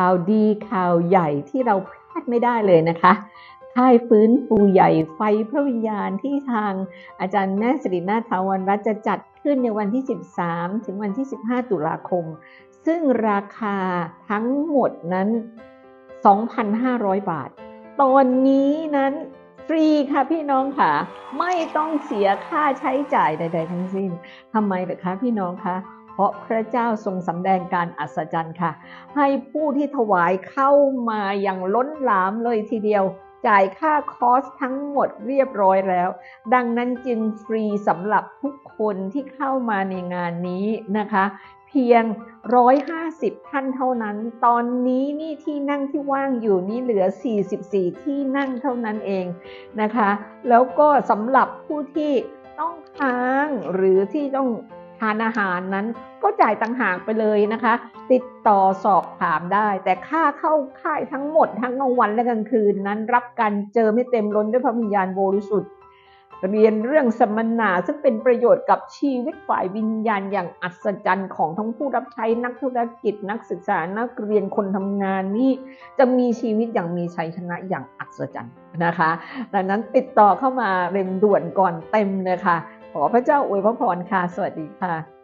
ข่าวดีข่าวใหญ่ที่เราพลาดไม่ได้เลยนะคะค่ายฟื้นฟูใหญ่ไฟพระวิญญาณที่ทางอาจารย์แม่สิรินาถาวรรัตจะจัดขึ้นในวันที่ 13 ถึงวันที่ 15 ตุลาคม ซึ่งราคาทั้งหมดนั้น 2,500 บาท ตอนนี้นั้นฟรีค่ะพี่น้องค่ะ ไม่ต้องเสียค่าใช้จ่ายใด ๆ ทั้งสิ้นทำไมเหรอคะพี่น้องคะ ราะพระเจ้าทรงสำแดงการอัศจรรย์ค่ะ ให้ผู้ที่ถวายเข้ามาอย่างล้นหลามเลยทีเดียว จ่ายค่าคอสทั้งหมดเรียบร้อยแล้ว ดังนั้นจึงฟรีสำหรับทุกคนที่เข้ามาในงานนี้นะคะ เพียง 150 ท่านเท่านั้น ตอนนี้นี่ที่นั่งที่ว่างอยู่นี่เหลือ 44 ที่นั่งเท่านั้นเองนะคะ แล้วก็สำหรับผู้ที่ต้องค้างหรือที่ต้อง ทานอาหารนั้นก็จ่ายต่างหากไปเลยนะคะ ติดต่อสอบถามได้ แต่ค่าเข้าค่ายทั้งหมดทั้งกลางวันและกลางคืนนั้นรับการเจิมให้เต็มล้นด้วยพระวิญญาณบริสุทธิ์เรียนเรื่องสมนาซึ่งเป็นประโยชน์กับชีวิตฝ่ายวิญญาณอย่างอัศจรรย์ของทั้งผู้รับใช้นักธุรกิจนักศึกษานักเรียนคนทำงานนี่จะมีชีวิตอย่างมีชัยชนะอย่างอัศจรรย์นะคะ ดังนั้นติดต่อเข้ามาเร่งด่วนก่อนเต็มเลยค่ะ ขอพระเจ้าอวยพระพรค่ะ สวัสดีค่ะ